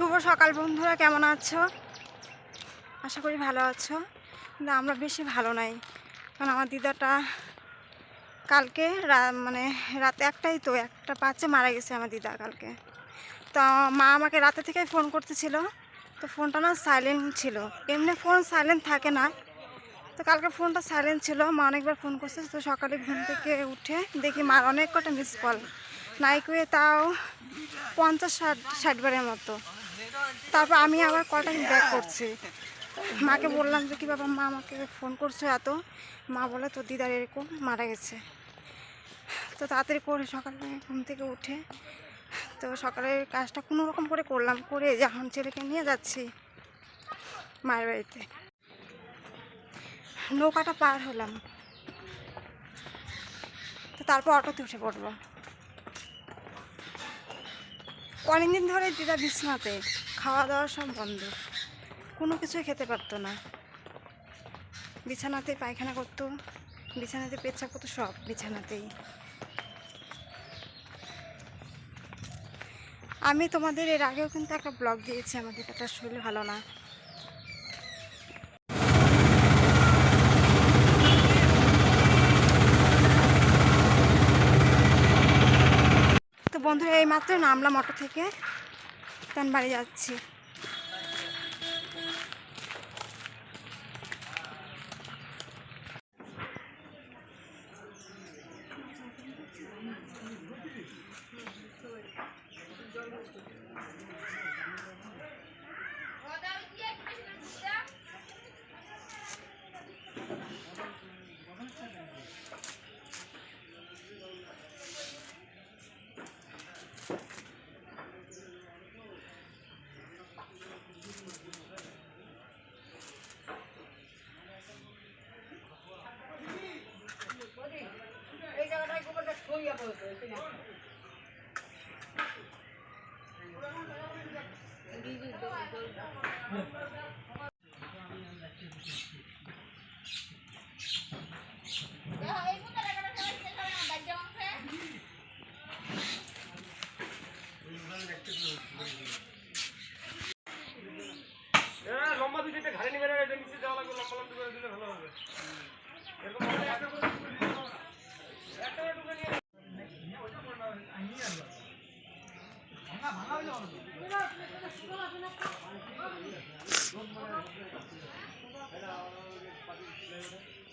শুভ সকাল বন্ধুরা, কেমন আছো? আশা করি ভালো আছো। কিন্তু আমরা বেশি ভালো নাই। কারণ আমার দিদাটা কালকে মানে রাতে একটাই তো, একটা বাচ্চা মারা গেছে আমার দিদা কালকে। তো মা আমাকে রাতে থেকেই ফোন করতেছিল। তো ফোনটা না সাইলেন্ট ছিল। এমনি ফোন সাইলেন্ট থাকে না। তো কালকে ফোনটা সাইলেন্ট ছিল। মা অনেকবার ফোন করছে। তো সকালে ঘুম থেকে উঠে দেখি মার অনেক কটা মিস কল নাইকুয়ে তাও পঞ্চাশ ষাট ষাটবারের মতো। তারপর আমি আবার কলটা ব্যাক করছি। মাকে বললাম যে, কি বাবা মা আমাকে ফোন করছ এত? মা বলে তোর দিদার এরকম মারা গেছে। তো তাড়াতাড়ি করে সকালে ঘুম থেকে উঠে তো সকালের কাজটা কোনো রকম করে করলাম, করে যখন ছেলেকে নিয়ে যাচ্ছি মায়ের বাড়িতে। নৌকাটা পার হলাম। তো তারপর অটোতে উঠে পড়ব অনেকদিন ধরে দিদা বিছনাতে, খাওয়া দাওয়া সব বন্ধ। কোনো কিছুই খেতে পারতো না। বিছানাতে পায়খানা করতো, বিছানাতে পেচ্ছা করতো সব বিছানাতেই। আমি তোমাদের এর আগেও কিন্তু একটা ব্লগ দিয়েছি, আমাদের একটা শরীর ভালো না। বন্ধুরা এই মাত্র নামলাম অটো থেকে। তান বাড়ি যাচ্ছি। Thank you.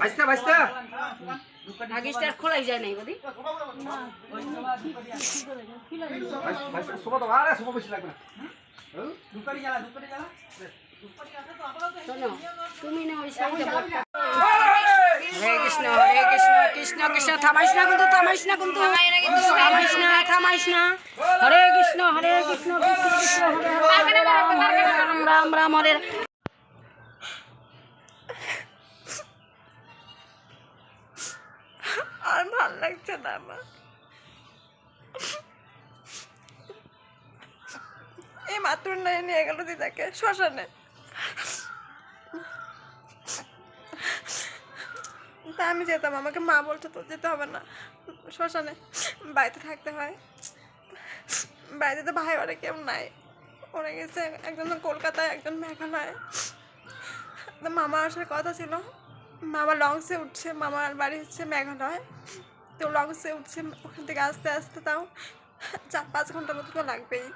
ভাইস্তা ভাইস্তা হাগিসটা খোলাই যায় নাই বদি সোমা তো আরে সোমা বেশি লাগবে না। শোনো তুমি না ওই সাইডে বটটা হরে কৃষ্ণ হরে কৃষ্ণ কৃষ্ণ কৃষ্ণ থামাইস না কিন্তু থামাইস না কিন্তু। থামাইস না থামাইস না। হরে কৃষ্ণ হরে কৃষ্ণ কৃষ্ণ কৃষ্ণ হরে হরে। রাম রাম রাম রাম হরে। ভালো লাগছে না আমার। এই মাত্র নাই নিয়ে গেল দিদাকে, শ্মশানে। তা আমি যেতাম, আমাকে মা বলছে তো যেতে হবে না। শ্মশানে বাড়িতে থাকতে হয়। বাড়িতে তো ভাই ওরা কেউ নাই। ওরা গেছে একজন কলকাতায়, একজন মেঘালয়। মামা আসার কথা ছিল। মামা লংসে উঠছে, মামার বাড়ি হচ্ছে মেঘালয়। তো লংসে উঠছে ওখান থেকে আস্তে আস্তে তাও চার পাঁচ ঘণ্টার মতো তো লাগবেই।